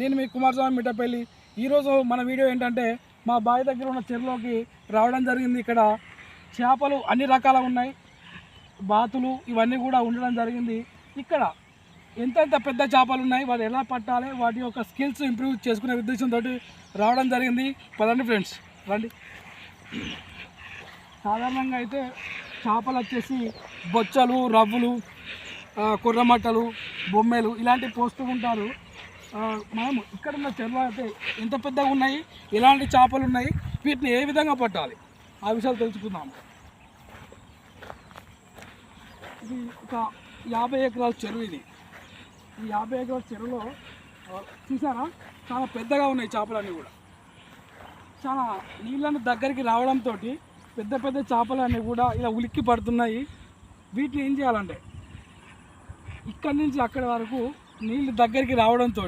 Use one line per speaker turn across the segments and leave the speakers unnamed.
నేను మీ కుమారస్వామి మిట్టపల్లి ఈరోజు మన వీడియో ఏంటంటే మా బావి దగ్గర ఉన్న చెరువులోకి రావడం జరిగింది. ఇక్కడ చేపలు అన్ని రకాల ఉన్నాయి. బాతులు ఇవన్నీ కూడా ఉండడం జరిగింది. ఇక్కడ ఎంతెంత పెద్ద చేపలు ఉన్నాయి వాటి ఎలా పట్టాలి వాటి యొక్క స్కిల్స్ ఇంప్రూవ్ చేసుకునే ఉద్దేశంతో రావడం జరిగింది. పదండి ఫ్రెండ్స్ రండి. సాధారణంగా అయితే చేపలు వచ్చేసి బొచ్చలు రవ్వులు కుర్రమట్టలు బొమ్మెలు ఇలాంటివి పోస్తూ ఉంటారు. మనం ఇక్కడ ఉన్న చెరువు అయితే ఎంత పెద్దగా ఉన్నాయి? ఎలాంటి చేపలు ఉన్నాయి? వీటిని ఏ విధంగా పట్టాలి? ఆ విషయాలు తెలుసుకుందాం. ఇది ఒక యాభై ఎకరాల చెరువు ఇది. ఈ యాభై ఎకరాల చెరువులో చూసారా? చాలా పెద్దగా ఉన్నాయి చేపలన్నీ కూడా. చాలా నీళ్ళను దగ్గరికి రావడంతో పెద్ద పెద్ద చేపలన్నీ కూడా ఇలా ఉలిక్కి పడుతున్నాయి. వీటిని ఏం చేయాలంటే ఇక్కడి నుంచి అక్కడి వరకు నీళ్ళు దగ్గరికి రావడంతో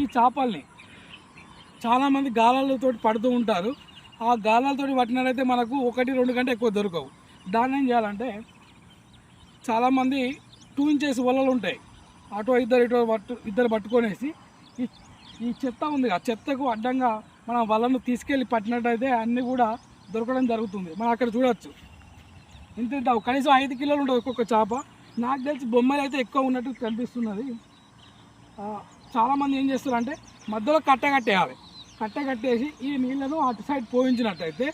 ఈ చేపల్ని చాలామంది గాలాలతో పడుతూ ఉంటారు. ఆ గాలాలతో పట్టినట్టయితే మనకు ఒకటి రెండు కంటే ఎక్కువ దొరకవు. దాన్ని ఏం చేయాలంటే చాలామంది టూ ఇంచెస్ వలలు ఉంటాయి. అటు ఇద్దరు ఇటు పట్టు ఇద్దరు పట్టుకొనేసి ఈ ఈ చెత్త ఉంది ఆ చెత్తకు అడ్డంగా మన వలను తీసుకెళ్ళి పట్టినట్టయితే అన్నీ కూడా దొరకడం జరుగుతుంది. మనం అక్కడ చూడవచ్చు ఇంత కనీసం ఐదు కిలోలు ఉంటుంది ఒక్కొక్క చేప. నాకు తెలిసి బొమ్మలు అయితే ఎక్కువ ఉన్నట్టు కనిపిస్తున్నది. చాలామంది ఏం చేస్తారంటే మధ్యలో కట్ట కట్టేయాలి. కట్ట కట్టేసి ఈ నీళ్ళను అటు సైడ్ పోయించినట్టయితే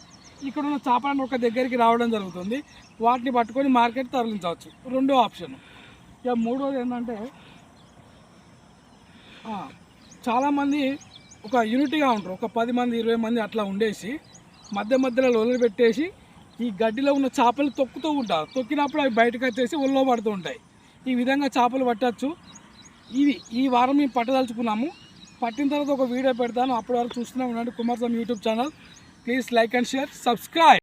ఇక్కడ ఉన్న చేపలను ఒక దగ్గరికి రావడం జరుగుతుంది. వాటిని పట్టుకొని మార్కెట్ తరలించవచ్చు. రెండో ఆప్షన్. ఇక మూడోది ఏంటంటే చాలామంది ఒక యూనిట్గా ఉంటారు. ఒక పది మంది ఇరవై మంది అట్లా ఉండేసి మధ్య మధ్యలో ఒళ్ళు పెట్టేసి ఈ గడ్డిలో ఉన్న చేపలు తొక్కుతూ ఉంటారు. తొక్కినప్పుడు అవి బయటకు వచ్చేసి ఒళ్ళో పడుతూ ఉంటాయి. ఈ విధంగా చేపలు పట్టచ్చు. ఇవి ఈ వారం మేము పట్టదలుచుకున్నాము. పట్టిన తర్వాత ఒక వీడియో పెడతాను. అప్పటి వరకు చూస్తూనే ఉండండి Kumar Swamy YouTube channel. Please like and share. Subscribe.